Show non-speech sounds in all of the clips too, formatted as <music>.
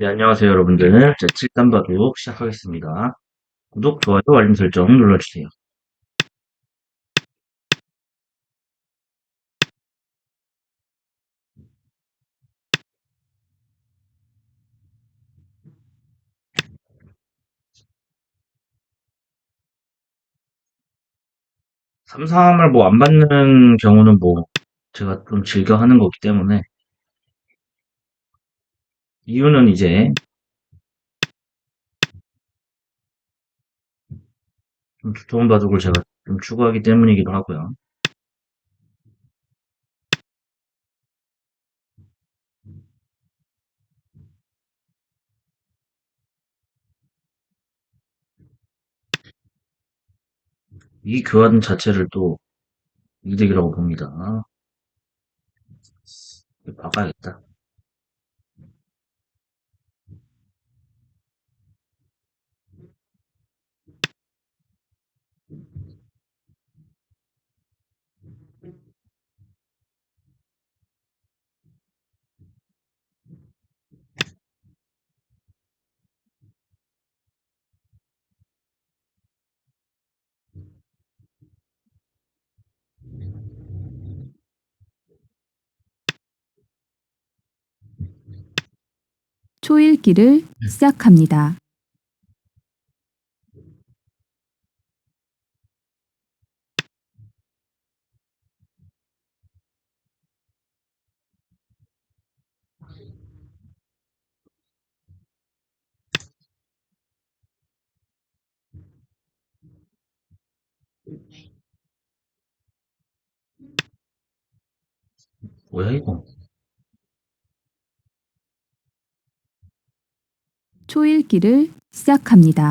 네, 안녕하세요, 여러분들. 자, 7단 바둑 시작하겠습니다. 구독, 좋아요, 알림 설정 눌러주세요. 삼삼을 뭐 안 받는 경우는 뭐 제가 좀 즐겨 하는 거기 때문에 이유는 이제 좀 두터운 바둑을 제가 좀 추구하기 때문이기도 하고요. 이 교환 자체를 또 이득이라고 봅니다. 박아야겠다. 초읽기를 시작합니다. 뭐야, 이거? 초읽기를 시작합니다.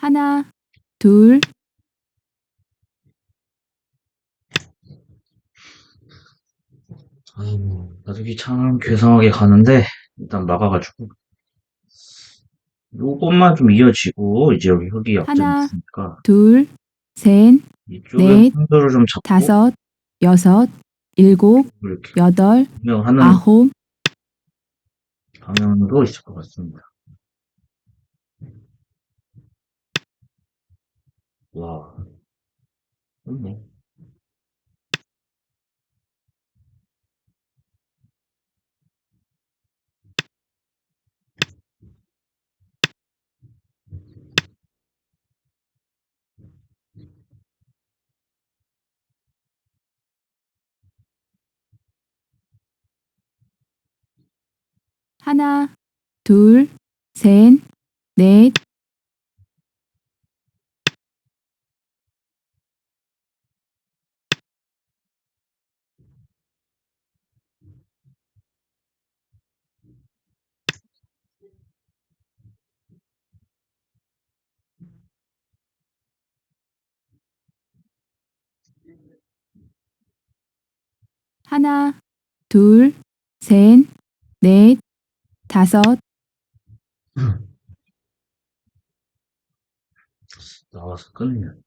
하나, 둘, 아이고, 바둑이 참 괴상하게 가는데, 일단 막아가지고. 요것만 좀 이어지고, 이제 여기 흙이 약점 하나. 있으니까, 둘, 셋, 이쪽에 넷, 좀 잡고, 다섯, 여섯, 일곱, 이렇게 여덟, 분명하는 아홉, 방향도 있을 것 같습니다. 와, 좋네. 하나, 둘, 셋, 넷, 하나, 둘, 셋, 넷, 다섯, 나와서 끊으면.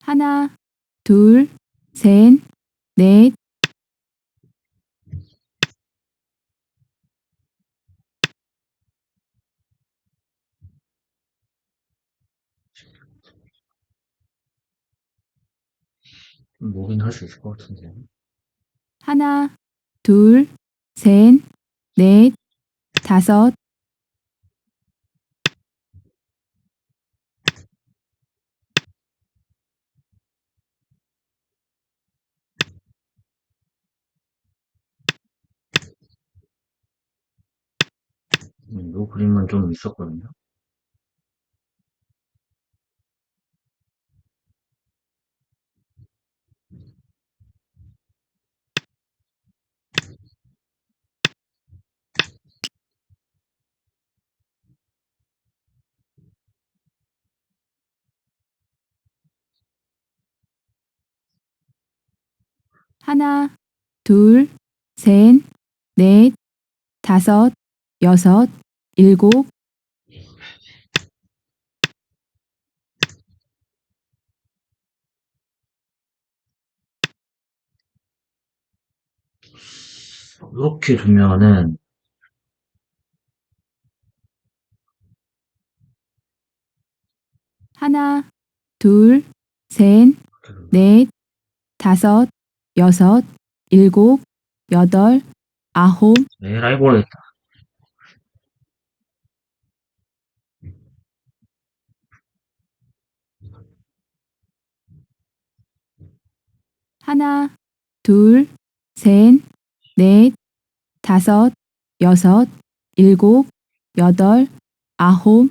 하나, 둘, 셋, 넷, 모긴 할 수 있을 것 같은데. 하나, 둘, 셋, 넷, 다섯. 음, 이 그림은 좀 있었거든요. 하나, 둘, 셋, 넷, 다섯, 여섯, 일곱, 이렇게 두면은 하나, 둘, 셋, 넷, 다섯, 여섯, 일곱, 여덟, 아홉, 에라이 모르겠다. 하나, 둘, 셋, 넷, 다섯, 여섯, 일곱, 여덟, 아홉,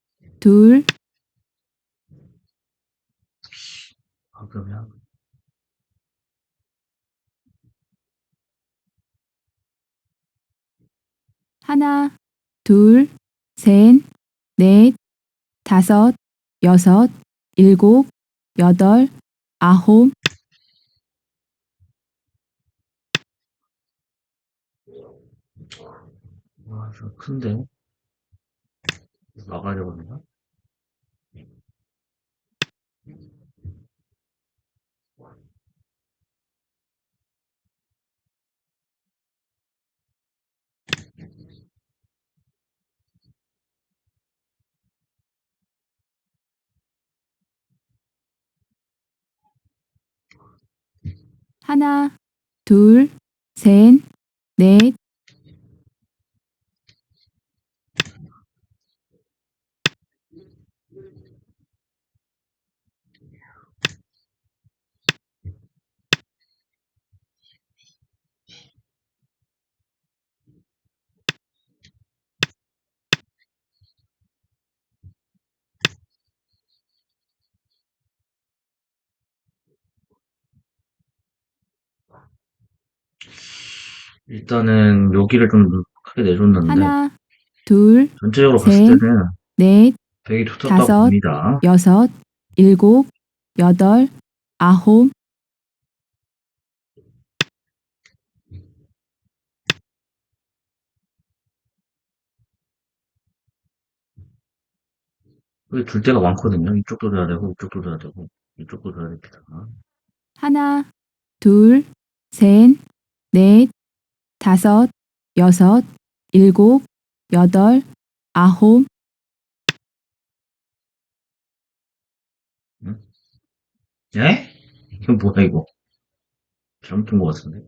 둘, 아, 그러면? 하나, 둘, 셋, 넷, 다섯, 여섯, 일곱, 여덟, 아홉, 와, 좀 큰데? 나가야 되거든요. 하나, 둘, 셋, 넷, 일단은 여기를 좀 크게 내줬는데 하나, 둘, 전체적으로 봤을 셋, 때는 넷, 되게 좋다고 다섯, 봅니다. 여섯, 일곱, 여덟, 아홉, 여기 둘 데가 많거든요. 이쪽도 돼야 되고 이쪽도 돼야 되고 이쪽도 돼야 됩니다. 하나, 둘, 셋, 넷, 다섯, 여섯, 일곱, 여덟, 아홉, 예? 이거 뭐야 이거? 잘못 본것 같은데.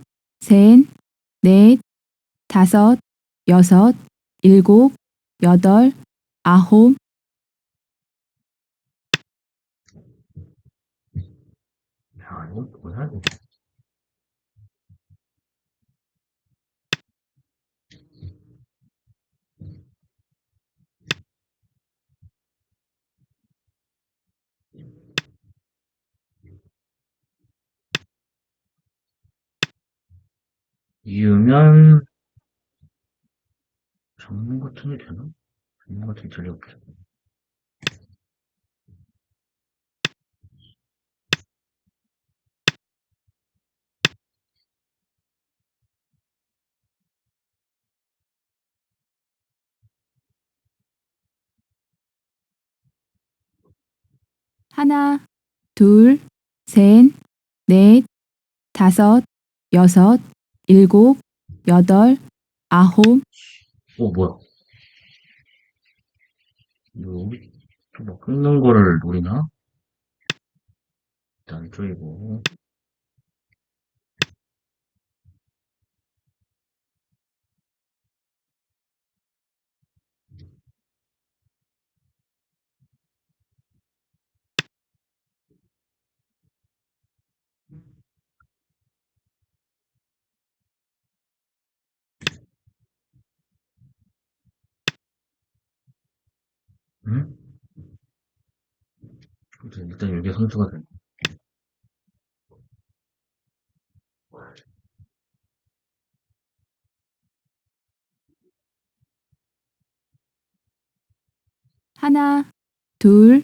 셋, 넷, 다섯, 여섯, 일곱, 여덟, 아홉, 야, 이거 뭐야? 이거. 이으면 정문 같은 게 되나? 정문 같은 게 들려보자. 하나, 둘, 셋, 넷, 다섯, 여섯, 일곱, 여덟, 아홉, 어, 뭐야? 여기 또뭐 끊는 거를 노리나? 일단 쪼이고. 응? 일단 여기 선수가 돼. 하나, 둘,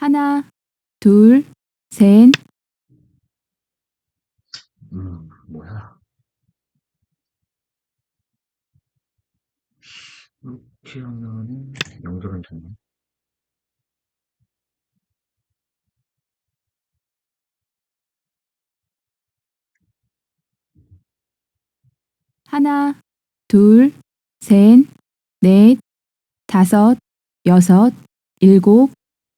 하나, 둘, 셋, 음, 뭐야. 하면은, 영절은 됐네. 하나, 둘, 셋, 넷, 다섯, 여섯, 일곱,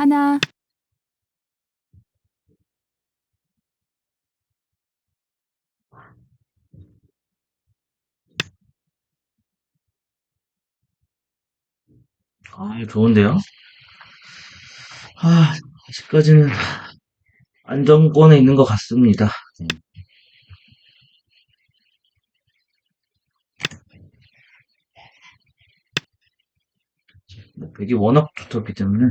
하나, 아, 좋은데요? 아, 아직까지는 안정권에 있는 것 같습니다. 네. 뭐, 백이 워낙 좋았기 때문에.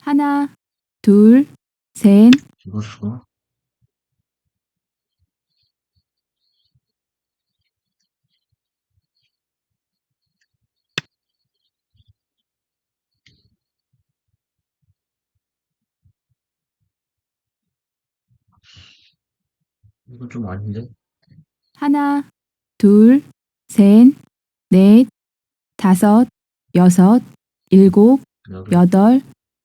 하나, 둘, 셋, 수가? 이건 좀 아닌데? 하나, 둘, 셋, 넷, 다섯, 여섯, 일곱, 여기 여덟,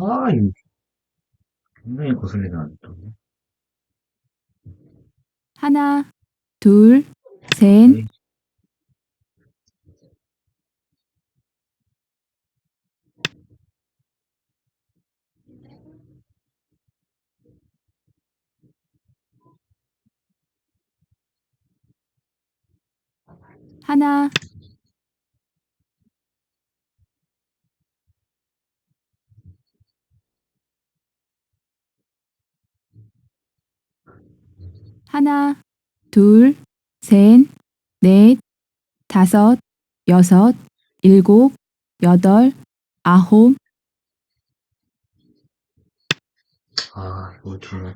아, 이 굉장히 거슬리네, 아직도. 하나, 둘, 셋, 네. 하나, 하나, 둘, 셋, 넷, 다섯, 여섯, 일곱, 여덟, 아홉, 아, 이거 좀,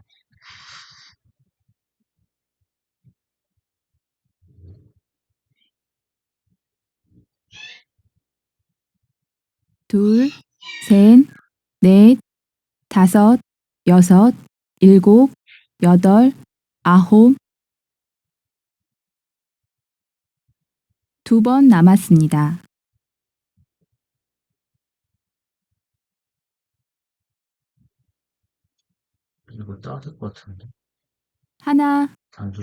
둘, 셋, 넷, 다섯, 여섯, 일곱, 여덟, 아홉. 두 번 남았습니다. 이거 될것 같은데. 하나,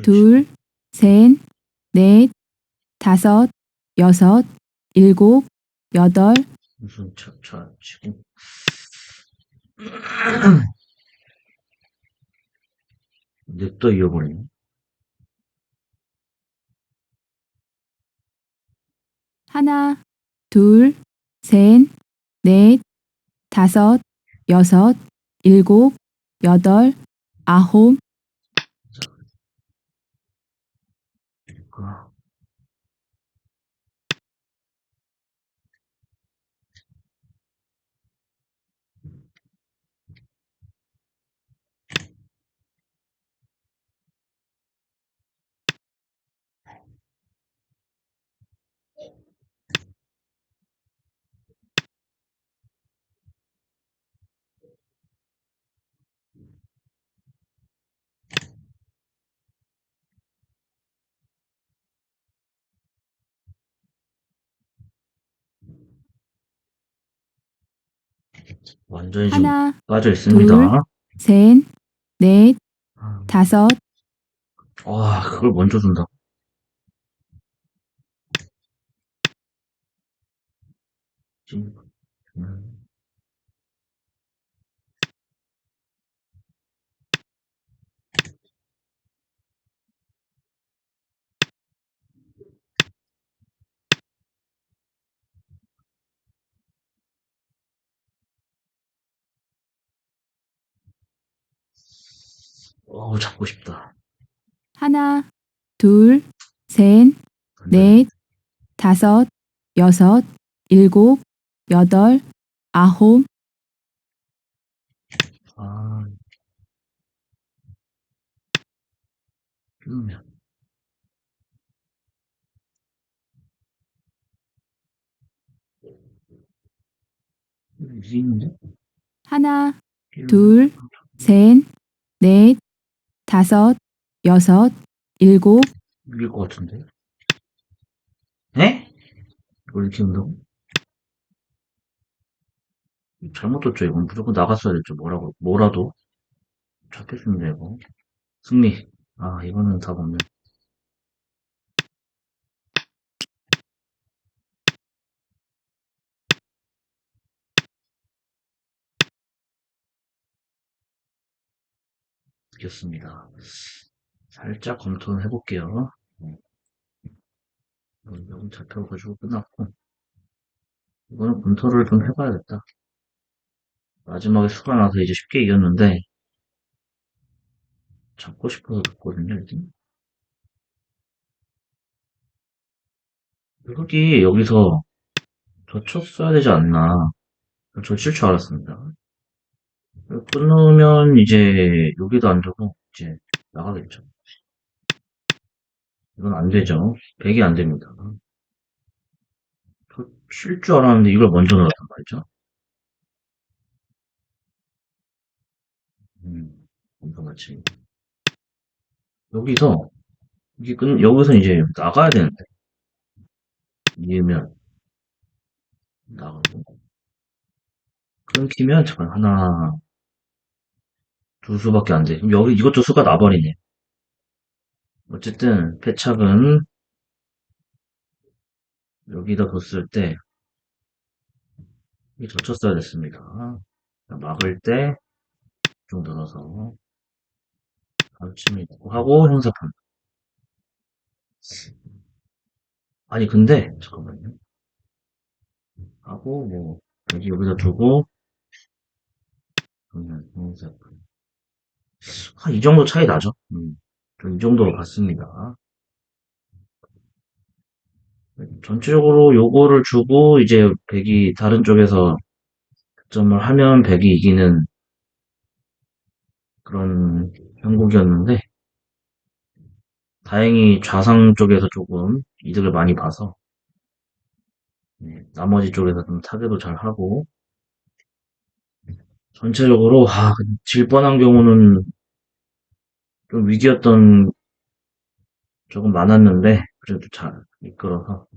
둘, 셋, 넷, 다섯, 여섯, 일곱, 여덟, 무슨 차차 치 <clears throat> 고 냅다 이어버리네. 하나, 둘, 셋, 넷, 다섯, 여섯, 일곱, 여덟, 아홉, 아, 완전히 지금 하나, 빠져 있습니다. 둘. 셋, 넷, 아, 다섯, 와, 그걸 먼저 준다. 지금, 음, 어우, 잡고 싶다. 하나, 둘, 셋, 근데 넷, 다섯, 여섯, 일곱, 여덟, 아홉, 아, 이게 있는데? 하나, 둘, 셋, 넷, 다섯, 여섯, 일곱, 이길 것 같은데? 에? 이걸 이렇게 한다고? 잘못 뒀죠, 이건. 무조건 나갔어야 됐죠, 뭐라고. 뭐라도. 잡혔습니다, 이거. 승리. 아, 이거는 답 없네. 이겼습니다. 살짝 검토는 해볼게요. 여기 잡혀가지고 끝났고. 이거는 검토를 좀 해봐야겠다. 마지막에 수가 나서 이제 쉽게 이겼는데, 잡고 싶어서 됐거든요, 일단. 흙이 여기서 젖혔어야 되지 않나. 젖힐 줄 알았습니다. 끊으면 이제 여기도 안 주고 이제 나가겠죠. 이건 안 되죠. 100이 안 됩니다. 쉴 줄 알았는데 이걸 먼저 넣었단 말이죠. 음, 같이. 여기서, 이게 끝, 여기서 이제 나가야 되는데. 이으면, 나가고. 끊기면, 잠깐, 하나, 두 수밖에 안 돼. 여기, 이것도 수가 나버리네. 어쨌든, 패착은, 여기다 뒀을 때, 이 젖혔어야 됐습니다. 막을 때, 좀 늘어서, 가르침을 있고 하고, 형사판. 아니, 근데, 잠깐만요. 하고, 뭐, 여기, 여기다 두고, 그러면, 형사판. 한 이 정도 차이 나죠? 음, 좀이 정도로 봤습니다. 전체적으로 요거를 주고, 이제, 백이 다른 쪽에서 득점을 하면 백이 이기는 그런 형국이었는데, 다행히 좌상 쪽에서 조금 이득을 많이 봐서, 네, 나머지 쪽에서 좀 타격도 잘 하고, 전체적으로, 아, 질 뻔한 경우는 좀 위기였던 조금 많았는데, 그래도 잘 이끌어서,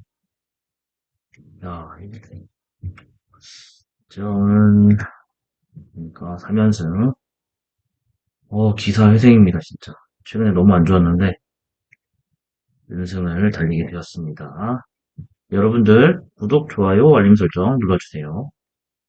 야, 제가 오늘, 그러니까 3연승, 어, 기사 회생입니다, 진짜. 최근에 너무 안 좋았는데, 연승을 달리게 되었습니다. 여러분들 구독, 좋아요, 알림 설정 눌러주세요.